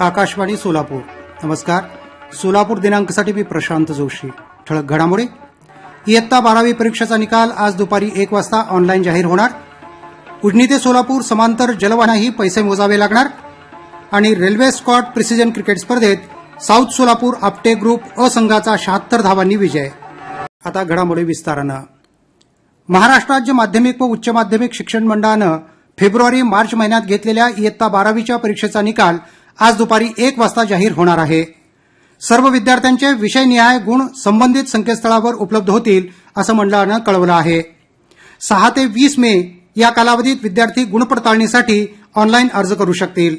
आकाशवाणी सोलापूर. नमस्कार. सोलापूर दिनांकसाठी मी प्रशांत जोशी. ठळक घडामोडी. इयत्ता बारावी परीक्षेचा निकाल आज दुपारी एक वाजता ऑनलाईन जाहीर होणार. उजनी ते सोलापूर समांतर जलवानाही पैसे मोजावे लागणार. आणि रेल्वे स्कॉट प्रिसिजन क्रिकेट स्पर्धेत साऊथ सोलापूर आपटे ग्रुप अ संघाचा शहात्तर धावांनी विजय. आता घडामोडी विस्तारानं. महाराष्ट्र राज्य माध्यमिक व उच्च माध्यमिक शिक्षण मंडळानं फेब्रुवारी मार्च महिन्यात घेतलेल्या इयत्ता बारावीच्या परीक्षेचा निकाल आज दुपारी एक वाजता जाहीर होणार आहे. सर्व विद्यार्थ्यांचे विषयनिहाय गुण संबंधित संकेतस्थळावर उपलब्ध होतील असं मंडळानं कळवलं आहे. सहा ते वीस मे या कालावधीत विद्यार्थी गुणपडताळणीसाठी ऑनलाईन अर्ज करू शकतील.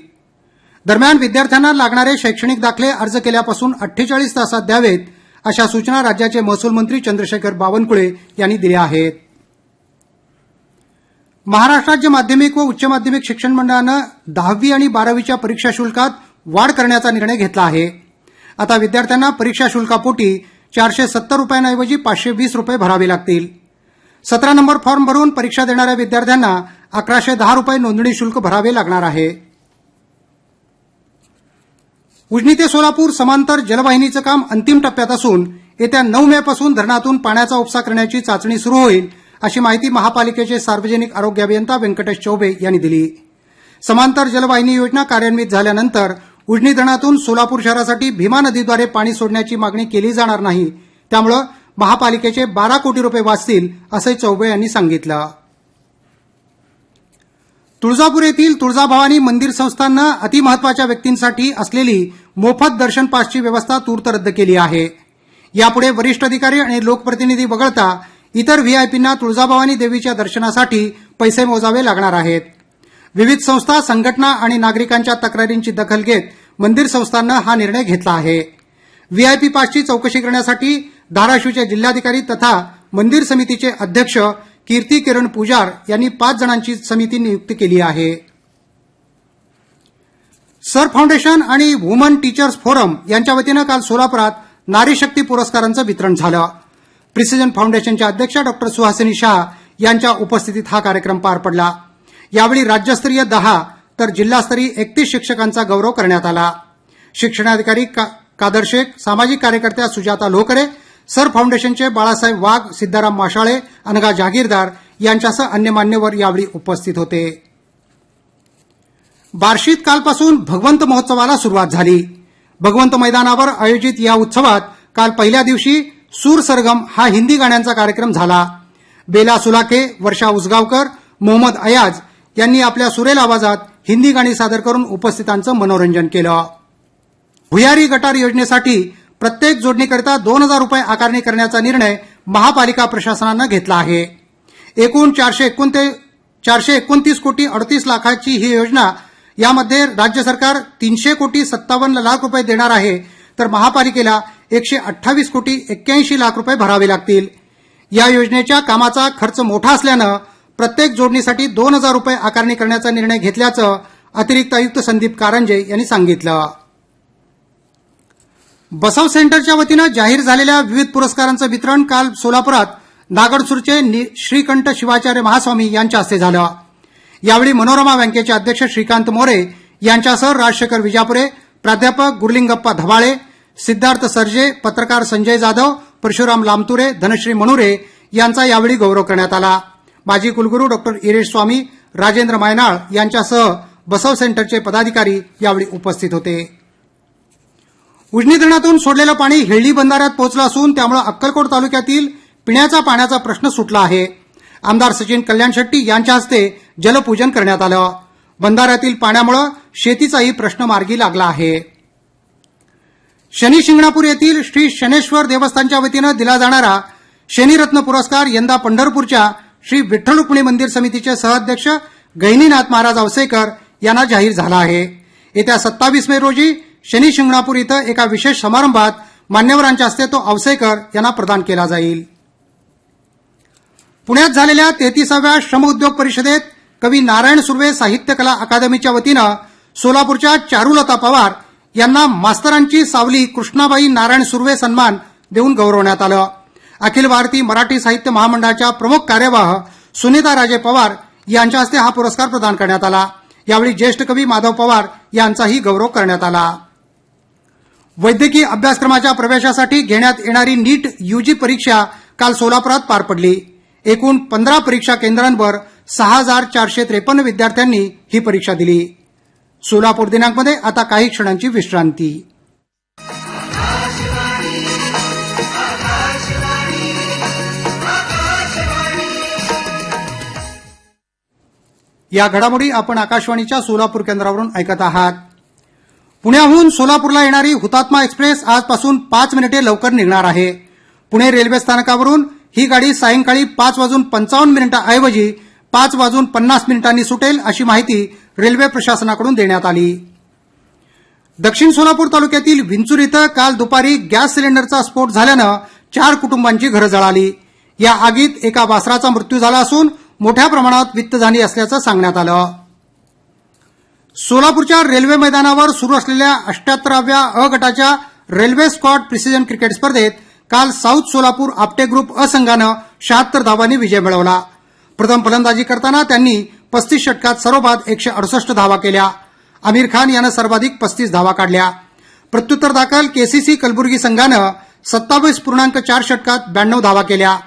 दरम्यान विद्यार्थ्यांना लागणारे शैक्षणिक दाखले अर्ज केल्यापासून अठ्ठेचाळीस तासात द्यावेत अशा सूचना राज्याचे महसूल मंत्री चंद्रशेखर बावनकुळे यांनी दिल्या आहेत. महाराष्ट्र राज्य माध्यमिक व उच्च माध्यमिक शिक्षण मंडळानं दहावी आणि बारावीच्या परीक्षा शुल्कात वाढ करण्याचा निर्णय घेतला आहे. आता विद्यार्थ्यांना परीक्षा शुल्कापोटी चारशे सत्तर रुपयांऐवजी पाचशे वीस रुपये भरावे लागतील. सतरा नंबर फॉर्म भरून परीक्षा देणाऱ्या विद्यार्थ्यांना अकराशे दहा रुपये नोंदणी शुल्क भरावे लागणार आहे. उजनी ते सोलापूर समांतर जलवाहिनीचं काम अंतिम टप्प्यात असून येत्या नऊ मे पासून धरणातून पाण्याचा उपसा करण्याची चाचणी सुरू होईल अशी माहिती महापालिकेचे सार्वजनिक आरोग्य अभियंता व्यंकटेश चौबे यांनी दिली. समांतर जलवाहिनी योजना कार्यान्वित झाल्यानंतर उजनी धरणातून सोलापूर शहरासाठी भीमा नदीद्वारे पाणी सोडण्याची मागणी केली जाणार नाही. त्यामुळं महापालिकेचे बारा कोटी रुपये वाचतील असंही चौबे यांनी सांगितलं. तुळजापूर येथील तुळजाभवानी मंदिर संस्थाननं अतिमहत्वाच्या व्यक्तींसाठी असलेली मोफत दर्शन पासची व्यवस्था तूर्त रद्द केली आहे. यापुढे वरिष्ठ अधिकारी आणि लोकप्रतिनिधी वगळता इतर व्हीआयपींना तुळजाभवानी देवीच्या दर्शनासाठी पैसे मोजावे लागणार आहेत. विविध संस्था संघटना आणि नागरिकांच्या तक्रारींची दखल घेत मंदिर संस्थांनं हा निर्णय घेतला आहे. व्हीआयपी पासची चौकशी करण्यासाठी धाराशिवचे जिल्हाधिकारी तथा मंदिर समितीचे अध्यक्ष कीर्ती किरण पुजार यांनी पाच जणांची समिती नियुक्त केली आहे. सर फाउंडेशन आणि वुमन टीचर्स फोरम यांच्या वतीनं काल सोलापुरात नारी शक्ती पुरस्कारांचं वितरण झालं. प्रिसिजन फाउंडेशनच्या अध्यक्षा डॉक्टर सुहासिनी शाह यांच्या उपस्थितीत हा कार्यक्रम पार पडला. यावेळी राज्यस्तरीय दहा तर जिल्हास्तरीय एकतीस शिक्षकांचा गौरव करण्यात आला. शिक्षणाधिकारी का- कादर शेख सामाजिक कार्यकर्त्या सुजाता लोकरे सर फाउंडेशनचे बाळासाहेब वाघ सिद्धाराम माशाळे अनगा जागीरदार यांच्यासह अन्य मान्यवर यावेळी उपस्थित होते. बार्शीत कालपासून भगवंत महोत्सवाला सुरुवात झाली. भगवंत मैदानावर आयोजित या उत्सवात काल पहिल्या दिवशी सूर सरगम हा हिंदी गाण्यांचा कार्यक्रम झाला. बेला सुलाखे वर्षा उसगावकर मोहम्मद अयाज यांनी आपल्या सुरेल आवाजात हिंदी गाणी सादर करून उपस्थितांचं मनोरंजन केलं. भुयारी गटार योजनेसाठी प्रत्येक जोडणीकरिता दोन हजार रुपये आकारणी करण्याचा निर्णय महापालिका प्रशासनानं घेतला आहे. एकूण चारशे एकोणते चारशे एकोणतीस कोटी अडतीस लाखाची ही योजना यामध्ये राज्य सरकार तीनशे कोटी सत्तावन्न लाख रुपये देणार आहे तर महापालिकेला एकशे अठ्ठावीस कोटी एक्क्याऐंशी लाख रुपये भरावे लागतील. या योजनेच्या कामाचा खर्च मोठा असल्यानं प्रत्येक जोडणीसाठी दोन हजार रुपये आकारणी करण्याचा निर्णय घेतल्याचं अतिरिक्त आयुक्त संदीप कारंजे यांनी सांगितलं. बसव सेंटरच्या वतीनं जाहीर झालेल्या विविध पुरस्कारांचं वितरण काल सोलापुरात नागडसूरचे नि- श्रीकंठ शिवाचार्य महास्वामी यांच्या हस्ते झालं. यावेळी मनोरमा बँकेचे अध्यक्ष श्रीकांत मोरे यांच्यासह राजशेखर विजापुरे प्राध्यापक गुरलिंगप्पा धबाळे सिद्धार्थ सरजे पत्रकार संजय जाधव परशुराम लामतुरे धनश्री मणुरे यांचा यावेळी गौरव करण्यात आला. माजी कुलगुरू डॉक्टर इरेश स्वामी राजेंद्र मायनाळ यांच्यासह बसव सेंटरचे पदाधिकारी यावेळी उपस्थित होते. उजनी धरणातून सोडलेलं पाणी हेळली बंधाऱ्यात पोहोचलं असून त्यामुळे अक्कलकोट तालुक्यातील पिण्याचा पाण्याचा प्रश्न सुटला आहे. आमदार सचिन कल्याण शेट्टी यांच्या हस्ते जलपूजन करण्यात आलं. बंधाऱ्यातील पाण्यामुळे शेतीचाही प्रश्न मार्गी लागला आहे. शनी शिंगणापूर येथील श्री शनेश्वर देवस्थानच्या वतीनं दिला जाणारा शनिरत्न पुरस्कार यंदा पंढरपूरच्या श्री विठ्ठल रुक्मिणी मंदिर समितीचे सहअध्यक्ष गहिनीनाथ महाराज अवसेकर यांना जाहीर झाला आहे. येत्या सत्तावीस मे रोजी शनी शिंगणापूर इथं एका विशेष समारंभात मान्यवरांच्या हस्ते तो अवसेकर यांना प्रदान केला जाईल. पुण्यात झालेल्या तेहतीसाव्या श्रम उद्योग परिषदेत कवी नारायण सुर्वे साहित्य कला अकादमीच्या वतीनं सोलापूरच्या चारुलता पवार यांना मास्तरांची सावली कृष्णाबाई नारायण सुर्वे सन्मान देऊन गौरवण्यात आलं. अखिल भारतीय मराठी साहित्य महामंडळाच्या प्रमुख कार्यवाह सुनीता राजे पवार यांच्या हस्ते हा पुरस्कार प्रदान करण्यात आला. यावेळी ज्येष्ठ कवी माधव पवार यांचाही गौरव करण्यात आला. वैद्यकीय अभ्यासक्रमाच्या प्रवेशासाठी घेण्यात येणारी नीट यूजी परीक्षा काल सोलापुरात पार पडली. एकूण पंधरा परीक्षा केंद्रांवर सहा हजार चारशे त्रेपन्न विद्यार्थ्यांनी ही परीक्षा दिली. सोलापूर दिनांकमध्ये आता काही क्षणांची विश्रांती. या घडामोडी आपण आकाशवाणीच्या सोलापूर केंद्रावरून ऐकत आहात. पुण्याहून सोलापूरला येणारी हुतात्मा एक्सप्रेस आजपासून पाच मिनिटे लवकर निघणार आहे. पुणे रेल्वे स्थानकावरून ही गाडी सायंकाळी पाच वाजून पंचावन्न मिनिटांऐवजी पाच वाजून पन्नास मिनिटांनी सुटेल अशी माहिती रेल्वे प्रशासनाकडून देण्यात आली. दक्षिण सोलापूर तालुक्यातील विंचूर इथं काल दुपारी गॅस सिलेंडरचा स्फोट झाल्यानं चार कुटुंबांची घरं जळाली. या आगीत एका वासराचा मृत्यू झाला असून मोठ्या प्रमाणात वित्तहानी असल्याचं सांगण्यात आलं. सोलापूरच्या रेल्वे मैदानावर सुरू असलेल्या अष्ट्याहत्तराव्या अ गटाच्या रेल्वे स्कॉट प्रिसिजन क्रिकेट स्पर्धेत काल साऊथ सोलापूर आपटे ग्रुप अ संघानं शहात्तर धावांनी विजय मिळवला. प्रथम फलंदाजी करताना त्यांनी पस्तीस षटकात सर्वबाद एकशे अडुसष्ट धावा केल्या. आमिर खान यानं सर्वाधिक पस्तीस धावा काढल्या. प्रत्युत्तर दाखल केसीसी कलबुर्गी संघानं सत्तावीस पूर्णांक चार षटकात ब्याण्णव धावा केल्या.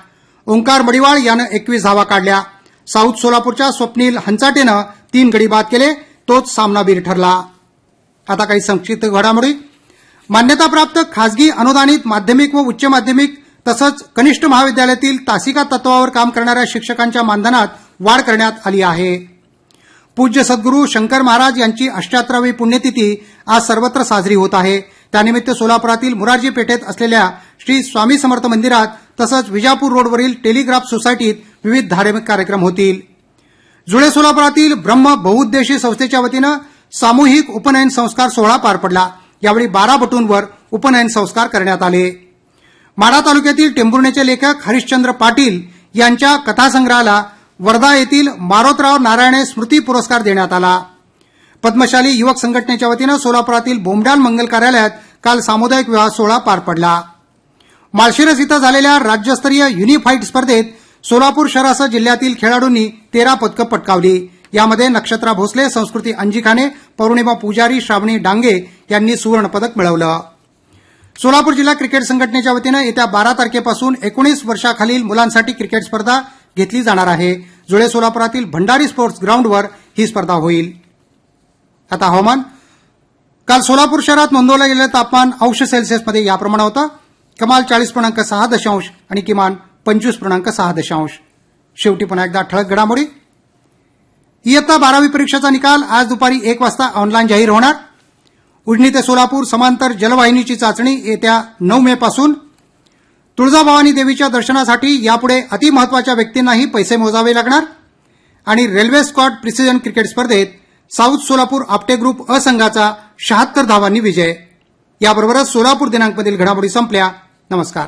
ओंकार मडिवाळ यानं एकवीस धावा काढल्या. साऊथ सोलापूरच्या स्वप्नील हंचाटेनं तीन गडी बाद केले तोच सामनावीर ठरला. आता काही संक्षिप्त घडामोडी. मान्यताप्राप्त खासगी अनुदानित माध्यमिक व उच्च माध्यमिक तसंच कनिष्ठ महाविद्यालयातील तासिका तत्वावर काम करणाऱ्या शिक्षकांच्या मानधनात वाढ करण्यात आली आहे. पूज्य सद्गुरू शंकर महाराज यांची अष्ट्याहत्तरावी पुण्यतिथी आज सर्वत्र साजरी होत आहे. त्यानिमित्त सोलापुरातील मुरारजी पेठेत असलेल्या श्री स्वामी समर्थ मंदिरात तसंच विजापूर रोडवरील टेलिग्राफ सोसायटीत विविध धार्मिक कार्यक्रम होतील. जुळे सोलापुरातील ब्रह्म बहुउद्देशीय संस्थेच्या वतीनं सामूहिक उपनयन संस्कार सोहळा पार पडला. यावेळी बारा बटूंवर उपनयन संस्कार करण्यात आले. माढा तालुक्यातील टेंभुर्ण्याचे लेखक हरिश्चंद्र पाटील यांच्या कथासंग्रहाला वर्धा येथील मारोतराव नारायणे स्मृती पुरस्कार देण्यात आला. पद्मशाली युवक संघटनेच्या वतीनं सोलापुरातील बोमडाल मंगल कार्यालयात काल सामुदायिक विवाह सोहळा पार पडला. माळशिरस इथं झालेल्या राज्यस्तरीय युनिफाईड स्पर्धेत सोलापूर शहरासह जिल्ह्यातील खेळाडूंनी तेरा पदकं पटकावली. यामध्ये नक्षत्रा भोसले संस्कृती अंजिखाने पौर्णिमा पुजारी श्रावणी डांगे यांनी सुवर्णपदक मिळवलं. सोलापूर जिल्हा क्रिकेट संघटनेच्या वतीनं येत्या बारा तारखेपासून एकोणीस वर्षाखालील मुलांसाठी क्रिकेट स्पर्धा घेतली जाणार आहे. जुळे सोलापुरातील भंडारी स्पोर्ट्स ग्राउंडवर ही स्पर्धा होईल. आता हवामान. काल सोलापूर शहरात नोंदवलं गेलेलं तापमान अंश सेल्सिअसमध्ये याप्रमाणे होतं. कमाल चाळीस पूर्णांक सहा दशांश आणि किमान पंचवीस पूर्णांक सहा दशांश. शेवटी पुन्हा एकदा ठळक घडामोडी. इयत्ता बारावी परीक्षेचा निकाल आज दुपारी एक वाजता ऑनलाईन जाहीर होणार. उजनी ते सोलापूर समांतर जलवाहिनीची चाचणी येत्या नऊ मे पासून. तुळजाभवानी देवीच्या दर्शनासाठी यापुढे अतिमहत्वाच्या व्यक्तींनाही पैसे मोजावे लागणार. आणि रेल्वे स्कॉट प्रिसिजन क्रिकेट स्पर्धेत साऊथ सोलापूर आपटे ग्रुप अ संघाचा शहात्तर धावांनी विजय. याबरोबरच सोलापूर दिनांकमधील घडामोडी संपल्या. नमस्कार.